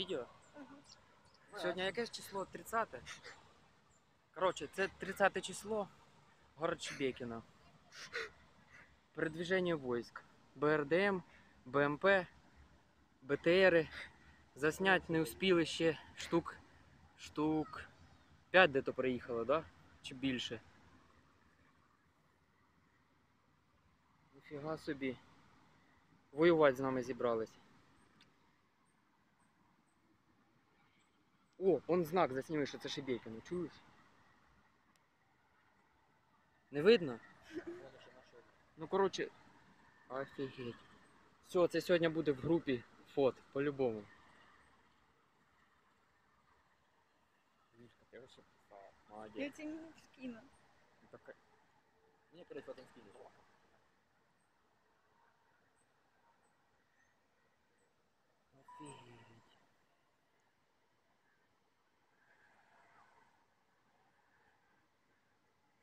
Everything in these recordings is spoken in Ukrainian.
Відео? Сьогодні яке ж число? 30? Коротше, це 30 число. Город Шебекіно. Передвіження войск. БРДМ, БМП, БТРи. Заснять не успіли ще штук. Штук 5 де-то приїхало, да? Чи більше. Ніфіга собі. Воювати з нами зібрались. О, он знак засніми, що це Шебекіно, чуєш? Не видно? Ну, коротше, офігеть. Все, це сьогодні буде в групі фот, по-любому. Я тебе не скину. Мне перед потом скинешь. Офігеть.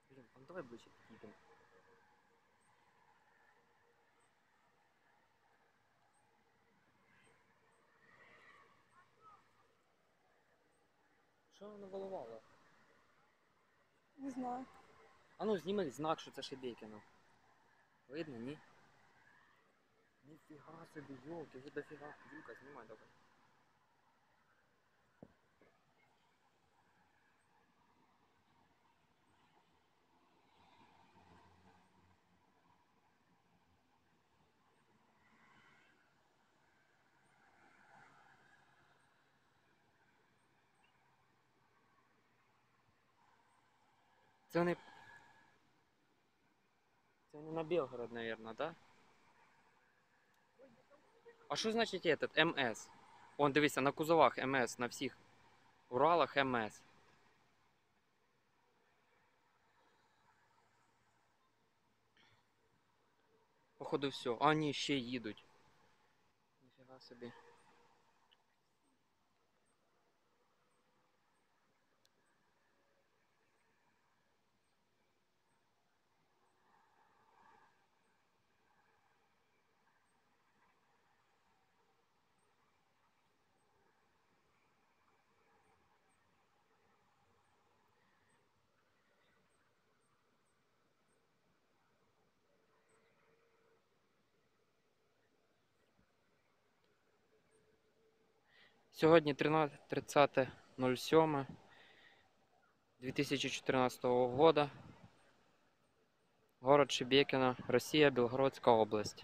Блін, а ну давай ближче підійдемо. Що воно волувало? Не знаю. А ну зніми знак, що це Шебекіно. Видно, ні? Ніфіга собі, йолки, вже дофіга. Юлька, знімай давай. Це вони. Це вони на Белгород, наверное, да? А що значить этот МС? Он дивися, на кузовах МС, на всіх Уралах МС. Походу все. А, ні, ще їдуть. Ніфіга собі. Сьогодні 13.07.2014 года. Город Шебекино, Росія, Білгородська область.